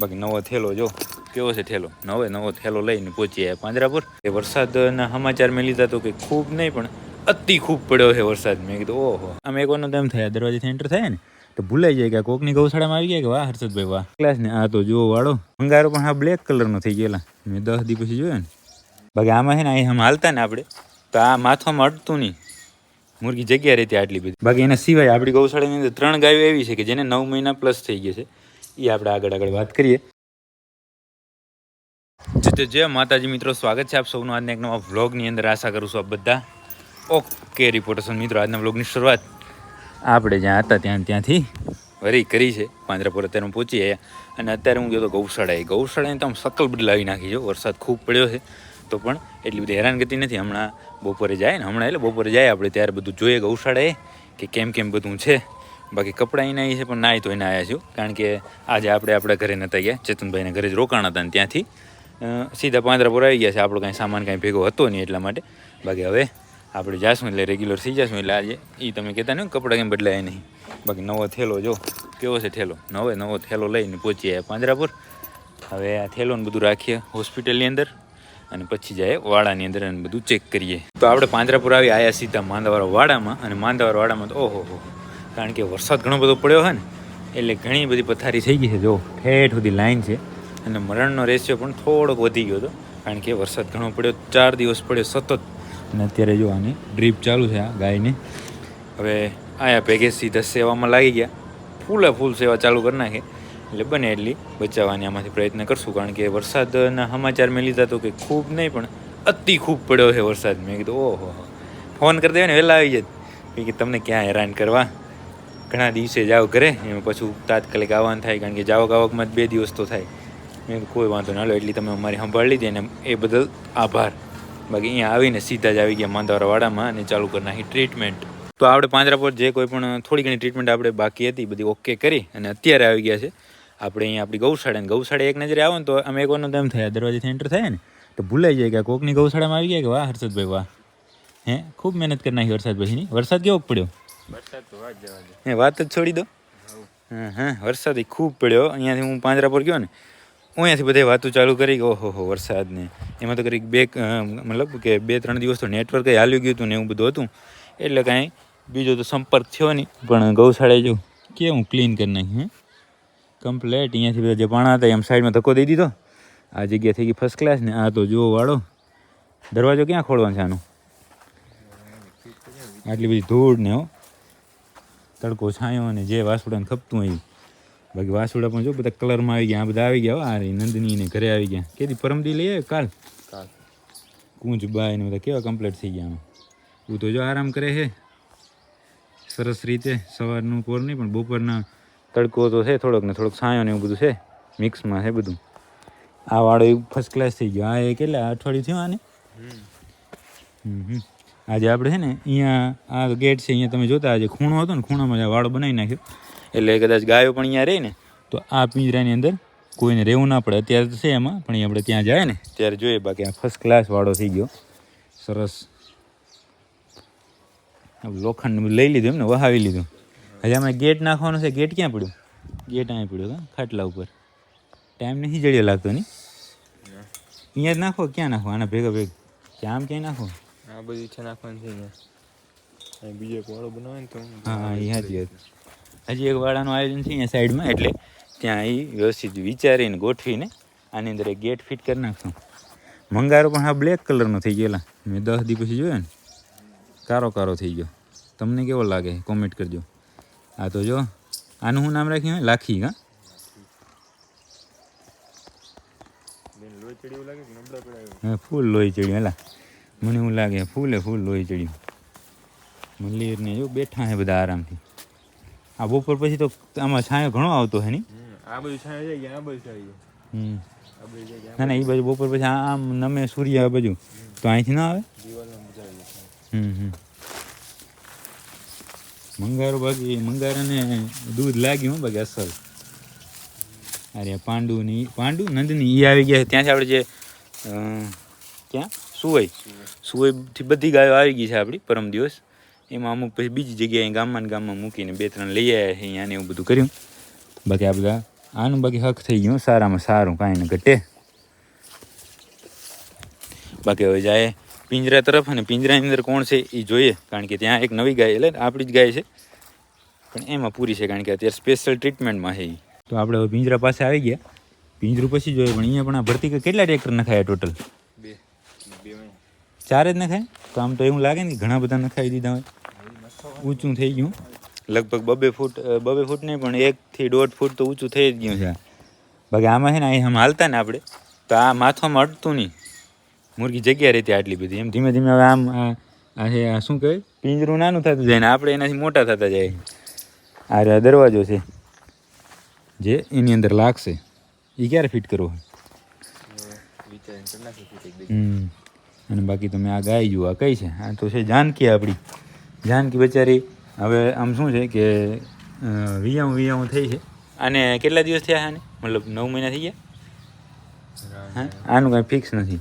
બાકી નવો થેલો જો, કેવો છે થેલો? નવે, નવો થેલો લઈને પહોંચી આવ્યા પાંજરાપુર. એ વરસાદના સમાચાર મેં લીધા તો કે ખૂબ નહીં, પણ અતિ ખૂબ પડ્યો છે વરસાદ. મેં કીધું, ઓહો. આમ એક વાર તેમ થયા દરવાજેથી એન્ટર થાય ને, તો ભૂલાઈ જાય કે કોકની ગૌશાળામાં આવી ગયા કે વાહ, હર્ષદભાઈ વાહ. ક્લાસ ને આ તો જુઓ વાળો. અંગારો પણ આ બ્લેક કલરનો થઈ ગયેલા. મેં દસ દી પછી જોયો ને. બાકી આમાં છે ને, અહીં આમ હાલતા ને આપણે, તો આ માથામાં અડતું નહીં. મુરગી જગ્યા રહેતી આટલી બધી. બાકી એના સિવાય આપણી ગૌશાળાની અંદર ત્રણ ગાયો એવી છે કે જેને નવ મહિના પ્લસ થઈ ગયા છે. એ આપણે આગળ આગળ વાત કરીએ. જે તો જય માતાજી મિત્રો, સ્વાગત છે આપ સૌનું આજના એક નવા વ્લોગની અંદર. આશા કરું છું આપ બધા ઓકે રિપોર્ટર્સ મિત્રો, આજના વ્લોગની શરૂઆત આપણે જ્યાં હતા ત્યાં ત્યાંથી વરી કરી છે. પાંજરાપુર અત્યારે હું પહોંચી આવ્યા. અને અત્યારે હું ગયો તો ગૌશાળાએ. ગૌશાળાએ તો આમ સકલ બદલાવી નાખી છે વરસાદ ખૂબ પડ્યો છે. તો પણ એટલી બધી હેરાનગતિ નથી. હમણાં બપોરે જાય ને હમણાં એટલે બપોરે જાય આપણે. ત્યારે બધું જોઈએ ગૌશાળાએ કે કેમ કેમ બધું છે. બાકી કપડાં એના છે, પણ નાહી તો એને આવ્યા છું કારણ કે આજે આપણે આપણા ઘરે નતા ગયા. ચેતનભાઈના ઘરે જ રોકાણ હતા ને ત્યાંથી સીધા પાંદરાપુર આવી ગયા છે. આપણો કાંઈ સામાન કાંઈ ભેગો હતો નહીં એટલા માટે. બાકી હવે આપણે જાશું એટલે રેગ્યુલર થઈ જશું એટલે આજે એ તમે કહેતા ને કપડાં કંઈ બદલાય નહીં. બાકી નવો થેલો જો, કેવો છે થેલો? નવે, નવો થેલો લઈને પહોંચી આવ્યા પાંજરાપુર હવે આ થેલોને બધું રાખીએ હોસ્પિટલની અંદર અને પછી જાય વાડાની અંદર અને બધું ચેક કરીએ. તો આપણે પાંજરાપુર આવી આયા સીધા માંદાવાળા વાડામાં અને માંદાવાળા વાડામાં તો ઓહો હો. કારણ કે વરસાદ ઘણો બધો પડ્યો હોય ને, એટલે ઘણી બધી પથારી થઈ ગઈ છે. જો, ઠેઠ સુધી લાઈન છે. અને મરણનો રેશિયો પણ થોડોક વધી ગયો હતો, કારણ કે વરસાદ ઘણો પડ્યો, ચાર દિવસ પડ્યો સતત. અને અત્યારે જો આની ડ્રીપ ચાલુ છે આ ગાયની. હવે આયા ભેગે સીધા સેવામાં લાગી ગયા. ફૂલે ફૂલ સેવા ચાલુ કરી નાખે. એટલે બને એટલી બચાવવાની આમાંથી પ્રયત્ન કરશું, કારણ કે વરસાદના સમાચાર મેં લીધા તો કે ખૂબ નહીં, પણ અતિ ખૂબ પડ્યો છે વરસાદ. મેં કીધું, ઓહો, ફોન કરી દેવાય ને વહેલા આવી જાય કે તમને ક્યાં હેરાન કરવા? ઘણા દિવસે જાઓ ઘરે, એમાં પછી તાત્કાલિક આવવાનું થાય, કારણ કે જાવક આવકમાં જ બે દિવસ તો થાય. મેં કોઈ વાંધો ના લો, એટલી તમે અમારી સંભાળી લીધી અને એ બદલ આભાર. બાકી અહીંયા આવીને સીધા જ આવી ગયા માંદાવાળા વાડામાં અને ચાલુ કરી નાખી ટ્રીટમેન્ટ તો આપણે પાંજરાપોર જે કોઈ પણ થોડી ઘણી ટ્રીટમેન્ટ આપણે બાકી હતી, બધી ઓકે કરી અને અત્યારે આવી ગયા છે. આપણે અહીંયા આપણી ગૌશાળા ગૌશાળા એક નજરે આવો ને તો અમે વારનો તેમ થયા દરવાજેથી એન્ટર થાય ને, તો ભૂલાઈ જાય કે કોકની ગૌશાળામાં આવી ગયા કે વાહ, હર્ષદભાઈ વાહ. હે? ખૂબ મહેનત કરી નાખી વરસાદ પછીની વરસાદ કેવો પડ્યો? હે વાત જ છોડી દો. હા હા વરસાદ ખૂબ પડ્યો. અહીંયાથી હું પાંજરાપુર ગયો ને અહીંયાથી બધે વાતો ચાલુ કરી કે ઓહો હો વરસાદ ને એમાં તો કરી બે મતલબ કે બે ત્રણ દિવસ તો નેટવર્ક હાલ્યું ગયું હતું ને એવું બધું હતું. એટલે કાંઈ બીજો તો સંપર્ક થયો નહીં. પણ ગૌશાળાએ જો કેવું ક્લીન કરી નાખ્યું હે? કમ્પ્લેટ અહીંયાથી બધા જે પાણા હતા એમ સાઈડમાં ધક્કો દઈ દીધો. આ જગ્યા થઈ ગઈ ફર્સ્ટ ક્લાસ ને આ તો જુઓ વાળો. દરવાજો ક્યાં ખોલવાનો છે આનો? આટલી બધી ધૂળ ને હો. તડકો છાંયો અને જે વાસુડાને ખપતું હોય. બાકી વાસુડા પણ જો બધા કલરમાં આવી ગયા આ બધા આવી ગયા હો આ રહી નંદની ને ઘરે આવી ગયા. કેદી પરમદી લઈએ કાલ? કુંજ બાય ને બધા કેવા કમ્પ્લીટ થઈ ગયા તું તો જો આરામ કરે છે સરસ રીતે સવારનું કોર નહીં પણ બપોરના તડકો તો છે થોડોક ને થોડોક છાંયો ને એવું બધું છે. મિક્સમાં છે બધું. આ વાળો ફર્સ્ટ ક્લાસ થઈ ગયો. આ એ કેટલા અઠવાડિયું થયું આને? હમ હમ. આજે આપણે છે ને અહીંયા આ ગેટ છે અહીંયા તમે જોતા આજે ખૂણો હતો ને ખૂણામાં આ વાળો બનાવી નાખ્યો. એટલે કદાચ ગાયો પણ અહીંયા રહે ને તો આ પિંજરાની અંદર કોઈને રહેવું ના પડે. અત્યારે તો છે એમાં પણ આપણે ત્યાં જાય ને ત્યારે જોઈએ. બાકી આ ફર્સ્ટ ક્લાસ વાળો થઈ ગયો. સરસ. લોખંડ લઈ લીધું એમને વહાવી લીધું. હજી આમાં ગેટ નાખવાનો છે. ગેટ ક્યાં પડ્યું? ગેટ અહીં પડ્યો હા ખાટલા ઉપર. ટાઈમ નથી જડ્યો લાગતો નહીં. અહીંયા જ નાખો ક્યાં નાખો? આના ભેગા ભેગ. કે આમ ક્યાંય નાખો? આ બધું છે નાખવાનું છે અહીંયા. અહીં બીજો એક વાળો બનાવે ને તો હા હા એ સાચી વાત હજી એક વાડાનું આયોજન છે અહીંયા સાઈડમાં એટલે ત્યાં એ વ્યવસ્થિત વિચારીને ગોઠવીને આની અંદર એક ગેટ ફિટ કરી નાખશું. મંગારો પણ આ બ્લેક કલરનો થઈ ગયેલા. મેં દસ દી પછી જોયો ને કારો કારો થઈ ગયો. તમને કેવો લાગે? કોમેન્ટ કરજો. આ તો જો આનું શું નામ રાખ્યું હોય? લાખી હા? બેન લોહી ચડી એવું લાગે કે નબળા પડાયો હા ફૂલ લોહી ચડ્યું એલા મને એવું લાગે ફૂલે ફૂલ લોહી ચડ્યું. મંદિર ને જો બેઠા હે બધા આરામથી. આ બપોર પછી તો આમાં છાંયો ઘણો આવતો હે નહીં આ બધું છાય જાય કે આ બધું છાય જાય? હમ. આ બધું જાય કે ના ના એ બાજુ બપોર પછી આ- આમ નમે સૂર્ય આ બાજુ. તો અહીંથી ના આવે? દિવાલમાં મજા આવી જાય હમ હમ. મંગારો બાકી મંગારાને દૂધ લાગ્યું હો બાકી અસલ. અરે પાંડુ ની પાંડુ નંદની એ આવી ગયા છે. ત્યાંથી આપણે જે અ, ક્યાં? સુવઈ. સુવઈથી બધી ગાયો આવી ગઈ છે આપણી, પરમ દિવસ. એમાં અમુક પછી બીજી જગ્યાએ ગામમાં ગામમાં મૂકીને બે ત્રણ લઈ આવ્યા છે અહીંયા એવું બધું કર્યું. બાકી આ બધા, આનું બાકી હક થઈ ગયું સારામાં સારું, કાંઈ ને ઘટે. બાકી હવે જાય પિંજરા તરફ અને પિંજરાની અંદર કોણ છે એ જોઈએ, કારણ કે ત્યાં એક નવી ગાય, એટલે આપણી જ ગાય છે. પણ એમાં પૂરી છે, કારણ કે અત્યારે સ્પેશિયલ ટ્રીટમેન્ટમાં છે. તો આપણે હવે પિંજરા પાસે આવી ગયા. પિંજરું પછી જોઈએ, પણ અહીંયા પણ આ ભરતી કેટલા ટ્રેક્ટર નખાયા ટોટલ ચાર જ નખાય? તો આમ તો એવું લાગે ને ઘણા બધા નખાવી દીધા હોય. ઊંચું થઈ ગયું. લગભગ બબે ફૂટ બબે ફૂટ નહીં પણ એકથી દોઢ ફૂટ તો ઊંચું થઈ જ ગયું છે. બાકી આમાં છે ને અહીં આમ હાલતા ને આપણે તો આ માથામાં અડતું નહીં. મુરગી જગ્યા રહેતી આટલી બધી. એમ ધીમે ધીમે હવે આમ આ શું કહેવાય? પિંજરું નાનું થતું જાય ને આપણે એનાથી મોટા થતા જાય. આ રહ્યા દરવાજો છે જે એની અંદર લાગશે. એ ક્યારે ફિટ કરવો હમ. અને બાકી તમે આ ગાય જુઓ આ કઈ છે? આ તો છે જાનકી આપણી જાનકી બચારી હવે આમ શું છે કે વિયાવું વિયાવું થઈ છે. આને કેટલા દિવસ થયા આને? મતલબ નવ મહિના થઈ ગયા? હા? આનું કાંઈ ફિક્સ નથી.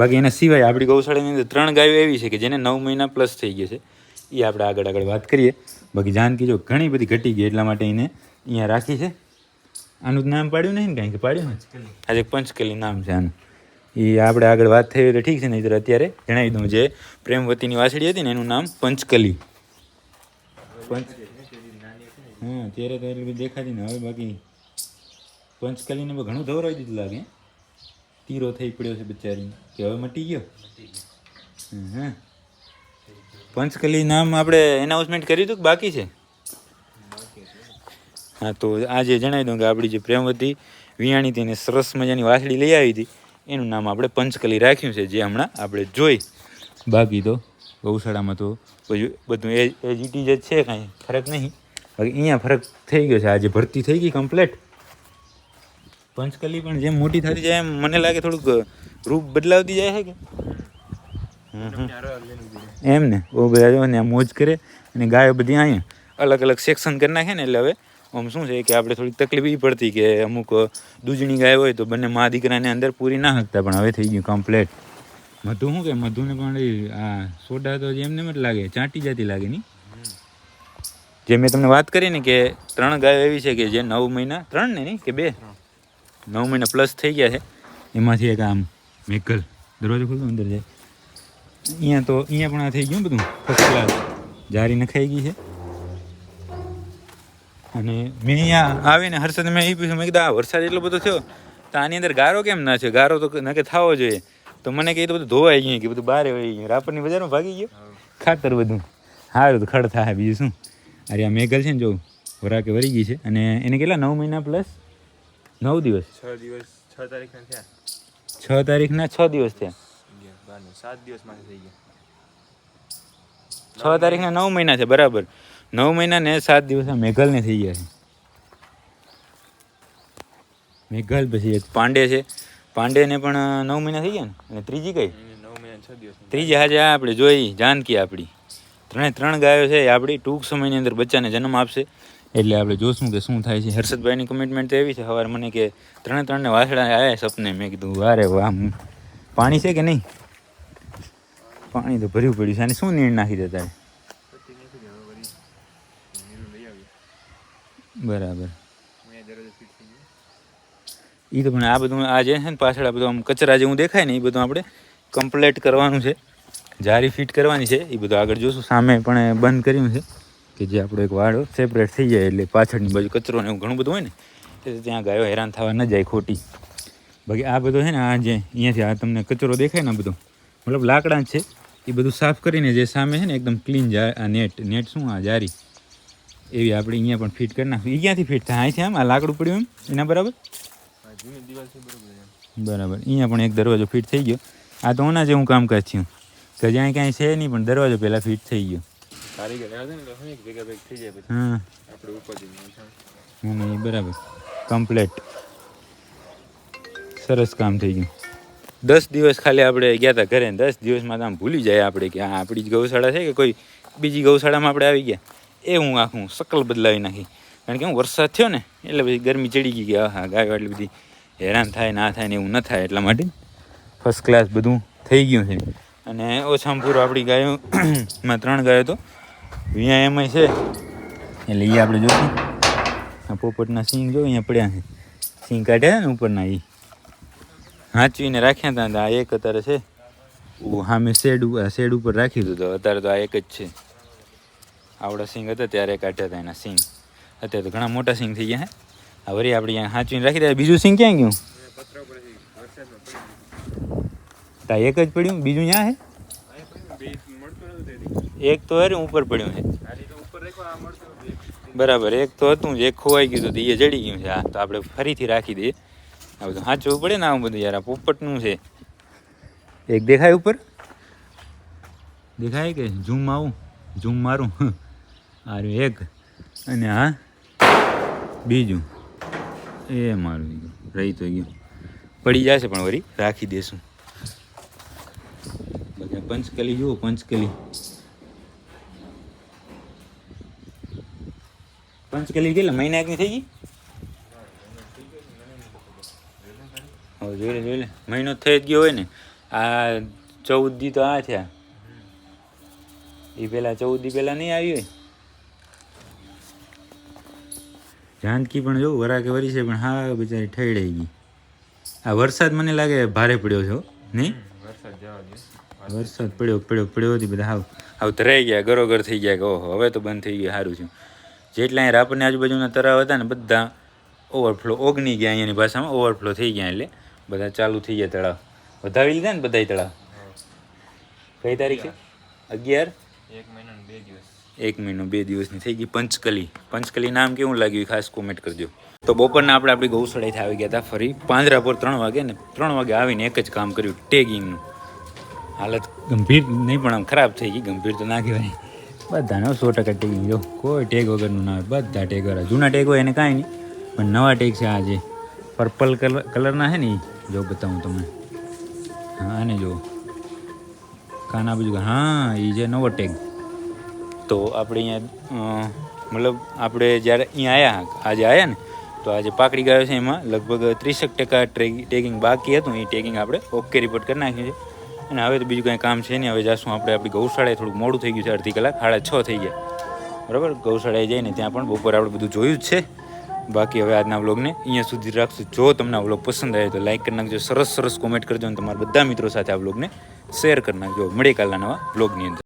બાકી એના સિવાય આપણી ગૌશાળાની અંદર ત્રણ ગાયો એવી છે કે જેને નવ મહિના પ્લસ થઈ ગયા છે. એ આપણે આગળ આગળ વાત કરીએ. બાકી જાનકી જો ઘણી બધી ઘટી ગઈ એટલા માટે એને અહીંયા રાખી છે. આનું નામ પાડ્યું નહીં ને કાંઈ? કે પાડ્યું આજે પંચકલી નામ છે આનું. એ આપણે આગળ વાત થઈ હોય તો ઠીક છે નહીં અત્યારે જણાવી દઉં જે પ્રેમવતીની વાસળી હતી ને એનું નામ પંચકલી. પંચ હા ત્યારે તો એટલી બધી દેખાતી ને હવે બાકી પંચકલીને ઘણું ધવરાવી દીધું લાગે. તીરો થઈ પડ્યો છે બિચારી કે હવે મટી ગયો? હા પંચકલી નામ આપણે એનાઉન્સમેન્ટ કર્યું હતું કે બાકી છે? હા, તો આજે જણાવી દઉં કે આપણી જે પ્રેમવતી વિયાણી તેને સરસ મજાની વાસળી લઈ આવી હતી. એનું નામ આપણે પંચકલી રાખ્યું છે, જે હમણાં આપણે જોઈ. બાકી તો ગૌશાળામાં તો બધું એ એ જીટી જ છે, કાંઈ ફરક નહીં. બાકી અહીંયા ફરક થઈ ગયો છે, આજે ભરતી થઈ ગઈ કમ્પ્લેટ પંચકલી પણ જેમ મોટી થતી જાય એમ મને લાગે થોડુંક રૂપ બદલાવતી જાય છે કે? એમ ને, બહુ બધા જો ને મોજ કરે અને ગાયો બધી અહીંયા અલગ અલગ સેક્શન કરી નાખે ને એટલે હવે આમ શું છે કે આપણે થોડીક તકલીફ એ પડતી કે અમુક દૂધણી ગાય હોય તો બંને મા દીકરાને અંદર પૂરી ના શકતા પણ હવે થઈ ગયું કમ્પ્લેટ મધુ શું કે? મધુને પણ આ સોડા તો જેમને એમ જ લાગે, ચાંટી જતી લાગે નહીં જે મેં તમને વાત કરી ને કે ત્રણ ગાયો એવી છે કે જે નવ મહિના, ત્રણ ને નહીં કે બે? નવ મહિના પ્લસ થઈ ગયા છે. એમાંથી એક આમ મેકલ દરવાજો ખોલતો અંદર જાય. અહીંયા તો, અહીંયા પણ આ થઈ ગયું બધું ફર્સ્ટ ક્લાસ જારી નખાઈ ગઈ છે. અને મેં અહીંયા આવીને હર્ષદ મેં એ પૂછ્યું મેં કીધું આ વરસાદ એટલો બધો થયો તો આની અંદર ગારો કેમ ના છે? ગારો તો નકે થવો જોઈએ. તો મને કહે તો બધું ધોવાઈ ગયું કે બધું બારે વહી ગયું. રાપરની બજારમાં ભાગી ગયો. ખાતર બધું. સારું તો ખડ થાય બીજું શું? અરે આ મેઘલ છે ને જો વરાકે વરી ગઈ છે. અને એને કેટલા? નવ મહિના પ્લસ નવ દિવસ. છ દિવસ છ તારીખના થયા. છ તારીખના છ દિવસ થયા. સાત દિવસમાંથી થઈ ગયા. છ તારીખના નવ મહિના છે બરાબર. નવ મહિના ને સાત દિવસ મેઘલને થઈ ગયા છે. મેઘલ પછી એક પાંડે છે. પાંડેને પણ નવ મહિના થઈ ગયા ને? અને ત્રીજી કઈ ત્રીજી હાજે આપણે જોઈ જાનકી આપણી ત્રણે ત્રણ ગાયો છે એ આપણી ટૂંક સમયની અંદર બચ્ચાને જન્મ આપશે. એટલે આપણે જોશું કે શું થાય છે. હર્ષદભાઈની કમિટમેન્ટ તો એવી છે સવારે મને કે ત્રણે ત્રણને વાસડા આવ્યા સપને. મેં કીધું વારે વાહ પાણી છે કે નહીં? પાણી તો ભર્યું પડ્યું છે. અને શું નીણ નાખી દેતા પછી નથી ગયા હવે વળી નીરું લઈ આવ્યું બરાબર. એ તો પણ આ બધું આ જે છે ને પાછળ આ બધું આમ કચરા જેવું દેખાય ને એ બધું આપણે કમ્પ્લેટ કરવાનું છે. જારી ફિટ કરવાની છે. એ બધું આગળ જોશું. સામે પણ બંધ કર્યું છે કે જે આપણો એક વાડો સેપરેટ થઈ જાય એટલે પાછળની બાજુ કચરો ને એવું ઘણું બધું હોય ને એટલે ત્યાં ગાયો હેરાન થવા ન જાય ખોટી. બાકી આ બધું છે ને આ જે અહીંયાથી આ તમને કચરો દેખાય ને આ બધો મતલબ લાકડા જ છે. એ બધું સાફ કરીને જે સામે છે ને એકદમ ક્લીન જા આ નેટ નેટ શું આ જારી? એવી આપણે અહીંયા પણ ફિટ કરી નાખવી. એ ક્યાંથી ફિટ થાય? અહીંથી આમ? આ લાકડું પડ્યું એમ? એના બરાબર? છે બરોબર. અહીંયા પણ એક દરવાજો ફિટ થઈ ગયો. આ તો ઓના જેવું કામકાજ થયું. કે જ્યાં ક્યાંય છે નહીં પણ દરવાજો પહેલાં ફિટ થઈ ગયો. હું નહીં બરાબર. કમ્પ્લેટ. સરસ કામ થઈ ગયું. દસ દિવસ ખાલી આપણે ગયા હતા ઘરે દસ દિવસમાં તો આમ ભૂલી જાય આપણે કે આ આપણી જ ગૌશાળા છે કે કોઈ બીજી ગૌશાળામાં આપણે આવી ગયા? એ હું આખું શકલ બદલાવી નાખી. કારણ કે હું વરસાદ થયો ને, એટલે પછી ગરમી ચડી ગઈ કે હા ગાયો એટલી બધી હેરાન થાય, ના થાય ને એવું ન થાય એટલા માટે ફર્સ્ટ ક્લાસ બધું થઈ ગયું છે. અને ઓછામાં પૂરો આપણી ગાયો, માં ત્રણ ગાયો તો અહીંયા એમાંય છે. એટલે એ આપણે જોશું આ પોપટના સિંગ જો અહીંયા પડ્યા છે. સિંગ કાઢ્યા ને ઉપરના એ હાંચવીને રાખ્યા હતા આ એક અત્યારે છે. સામે શેડ શેડ ઉપર રાખી દીધું અત્યારે તો આ એક જ છે. આવડા સિંગ હતા ત્યારે કાઢ્યા હતા એના સિંગ. અત્યારે તો ઘણા મોટા સિંગ થઈ ગયા હે. વળી આપણે અહીંયા હાંચવીને રાખી દે બીજું સિંગ ક્યાં ગયું? તા એક જ પડ્યું, બીજું ક્યાં હે? એક તો અરે ઉપર પડ્યું છે બરાબર, એક તો હતું જ એક ખોવાઈ ગયું હતું એ જડી ગયું છે. આ તો આપણે ફરીથી રાખી દઈએ. આ બધું સાચવું પડે ને આવું બધું યાર, આ પોપટનું છે. એક દેખાય ઉપર? દેખાય કે ઝૂમ આવું? ઝૂમ મારું? આ રહ્યું એક અને હા બીજું. એ મારું રહી તો ગયું. પડી જશે પણ વળી રાખી દેશું. બધા પંચકલી જુઓ, પંચકલી. પંચકલી કેટલા? મહિના એકની થઈ ગઈ? હવે જોઈ લે જોઈ લે. મહિનો થઈ જ ગયો હોય ને. આ ચૌદ દી તો આ થયા. એ પેલા ચૌદ દી પેલા નહીં આવી હોય? જાનકી પણ જો વરાકે વરી છે પણ હા બિચારી ઠેડાઈ ગઈ. આ વરસાદ મને લાગે ભારે પડ્યો છે નહીં? વરસાદ પડ્યો પડ્યો પડ્યો હતી બધા હાવ. હાવ ધરાઈ ગયા ગરોગર થઈ ગયા કે ઓહો હવે તો બંધ થઈ ગયું સારું છું જેટલા અહીં રાપરની આજુબાજુના તળાવ હતા ને બધા ઓવરફ્લો ઓગની ગયા અહીંયાની ભાષામાં ઓવરફ્લો થઈ ગયા એટલે બધા ચાલુ થઈ ગયા તળાવ. વધાવી લીધા ને બધાય તળાવ? કઈ તારીખે? અગિયાર. એક મહિના બે દિવસ. એક મહિનો, બે દિવસની થઈ ગઈ પંચકલી. પંચકલી નામ કેવું લાગ્યું ખાસ કોમેન્ટ કરજો. તો બપોરના આપણે આપણી ગૌશાળાથી આવી ગયા હતા ફરી. પાંજરાપુર ત્રણ વાગે ને ત્રણ વાગે આવીને એક જ કામ કર્યું ટેગિંગનું હાલત ગંભીર, નહીં પણ આમ ખરાબ થઈ ગઈ, ગંભીર તો ના કહેવાય. બધાને સો ટકા ટેગિંગ જો કોઈ ટેગ વગરનું ના હોય, બધા ટેગ વાળા. જૂના ટેગ હોય એને કાંઈ નહીં, પણ નવા ટેગ છે આ જે પર્પલ કલર કલરના છે ને. જો બતાવું તમને. હા ને જો કાના બીજું, હા એ જે નવો ટેગ તો આપણે અહીંયા મતલબ આપણે જ્યારે અહીંયા આવ્યા આજે આવ્યા ને, તો આજે પાકડી ગયો છે એમાં લગભગ ત્રીસેક ટકા ટેગિંગ બાકી હતું. એ ટેગિંગ આપણે ઓકે રિપોર્ટ કરી નાખ્યું છે. અને હવે તો બીજું કંઈ કામ છે નહીં. હવે જાશું આપણે આપણી ગૌશાળાએ થોડુંક મોડું થઈ ગયું છે, અડધી કલાક. સાડા છ થઈ ગયા. બરાબર? ગૌશાળાએ જઈને ત્યાં પણ બપોરે આપણે બધું જોયું જ છે. બાકી હવે આજના વ્લોગને અહીંયા સુધી રાખશું. જો તમને આ વ્લોગ પસંદ આવે તો લાઈક કરી નાખજો. સરસ સરસ કોમેન્ટ કરજો અને તમારા બધા મિત્રો સાથે આ વ્લોગને શેર કરી નાખજો. મળે કાલના નવા વ્લોગની અંદર.